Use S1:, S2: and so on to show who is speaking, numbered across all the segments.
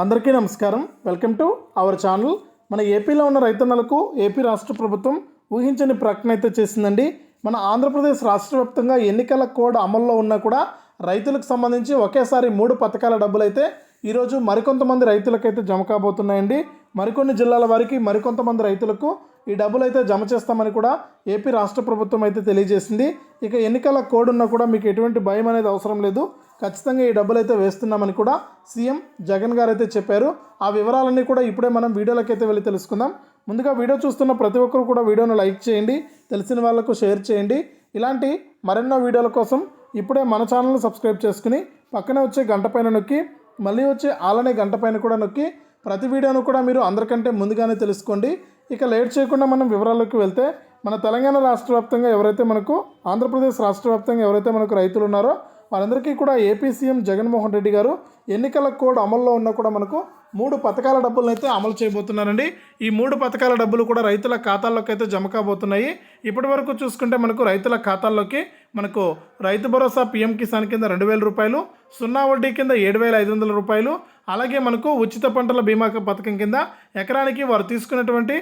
S1: అందరికీ నమస్కారం. Welcome to our channel. మన ఏపీలో ఉన్న రైతన్నలకు ఏపీ రాష్ట్ర ప్రభుత్వం ఊహించని ప్రకటన అయితే చేసిందండి. మన ఆంధ్రప్రదేశ్ రాష్ట్ర వ్యాప్తంగా ఎన్నికల కోడ్ అమల్లో ఉన్నా కూడా రైతులకు సంబంధించి ఒకేసారి మూడు పథకాల డబ్బులు అయితే ఈరోజు మరికొంతమంది రైతులకైతే జమ కాబోతున్నాయండి. మరికొన్ని జిల్లాల వారికి మరికొంతమంది రైతులకు ఈ డబ్బులు అయితే జమ చేస్తామని కూడా ఏపీ రాష్ట్ర ప్రభుత్వం అయితే తెలియజేసింది. ఇక ఎన్నికల కోడ్ ఉన్నా కూడా మీకు ఎటువంటి భయం అనేది అవసరం లేదు. ఖచ్చితంగా ఈ డబ్బులు అయితే వేస్తున్నామని కూడా సీఎం జగన్ గారు అయితే చెప్పారు. ఆ వివరాలన్నీ కూడా ఇప్పుడే మనం వీడియోలోకి అయితే వెళ్ళి తెలుసుకుందాం. ముందుగా వీడియో చూస్తున్న ప్రతి ఒక్కరు కూడా వీడియోను లైక్ చేయండి తెలిసిన వాళ్ళకు షేర్ చేయండి. ఇలాంటి మరెన్నో వీడియోల కోసం ఇప్పుడే మన ఛానల్ని సబ్స్క్రైబ్ చేసుకుని పక్కనే వచ్చే గంట పైన నొక్కి మళ్ళీ వచ్చే ఆలనే గంట పైన కూడా నొక్కి ప్రతి వీడియోను కూడా మీరు అందరికంటే ముందుగానే తెలుసుకోండి. ఇక లేట్ చేయకుండా మనం వివరాల్లోకి వెళ్తే మన తెలంగాణ రాష్ట్ర వ్యాప్తంగా ఎవరైతే మనకు ఆంధ్రప్రదేశ్ రాష్ట్ర వ్యాప్తంగా ఎవరైతే మనకు రైతులు ఉన్నారో వారందరికీ కూడా ఏపీ సీఎం జగన్మోహన్ రెడ్డి గారు ఎన్నికల కోడ్ అమల్లో ఉన్న కూడా మనకు మూడు పథకాల డబ్బులను అయితే అమలు చేయబోతున్నారండి. ఈ మూడు పథకాల డబ్బులు కూడా రైతుల ఖాతాల్లోకి అయితే జమ కాబోతున్నాయి. ఇప్పటి వరకు చూసుకుంటే మనకు రైతుల ఖాతాల్లోకి మనకు రైతు భరోసా పీఎం కిసాన్ కింద రెండు వేల రూపాయలు సున్నా వడ్డీ కింద ఏడు వేల ఐదు వందల రూపాయలు అలాగే మనకు ఉచిత పంటల బీమా పథకం కింద ఎకరానికి వారు తీసుకున్నటువంటి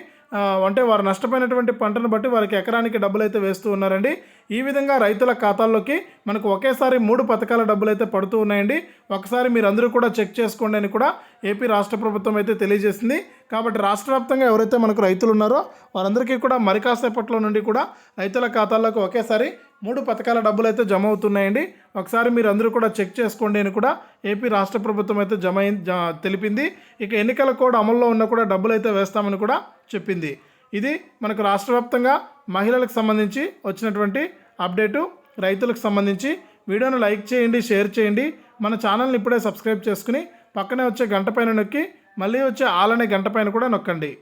S1: అంటే వారు నష్టపోయినటువంటి పంటను బట్టి వారికి ఎకరానికి డబ్బులు అయితే వేస్తూ ఉన్నారండి. ఈ విధంగా రైతుల ఖాతాల్లోకి మనకు ఒకేసారి మూడు పథకాల డబ్బులు అయితే పడుతూ ఉన్నాయండి. ఒకసారి మీరు అందరూ కూడా చెక్ చేసుకోండి అని కూడా ఏపీ రాష్ట్ర ప్రభుత్వం అయితే తెలియజేసింది. కాబట్టి రాష్ట్ర వ్యాప్తంగా ఎవరైతే మనకు రైతులు ఉన్నారో వారందరికీ కూడా మరి కాసేపట్లో నుండి కూడా రైతుల ఖాతాల్లోకి ఒకేసారి మూడు పథకాల డబ్బులు అయితే జమ అవుతున్నాయండి. ఒకసారి మీరు అందరూ కూడా చెక్ చేసుకోండి అని కూడా ఏపీ రాష్ట్ర ప్రభుత్వం అయితే జమ అయి- తెలిపింది. ఇక ఎన్నికల కోడ్ అమల్లో ఉన్న కూడా డబ్బులు అయితే వేస్తామని కూడా చెప్పింది. ఇది మనకు రాష్ట్ర వ్యాప్తంగా మహిళలకు సంబంధించి వచ్చినటువంటి అప్డేటు. రైతులకు సంబంధించి వీడియోను లైక్ చేయండి షేర్ చేయండి. మన ఛానల్ని ఇప్పుడే సబ్స్క్రైబ్ చేసుకుని పక్కనే వచ్చే గంట పైన నొక్కి మళ్ళీ వచ్చే ఆలనే గంట పైన కూడా నొక్కండి.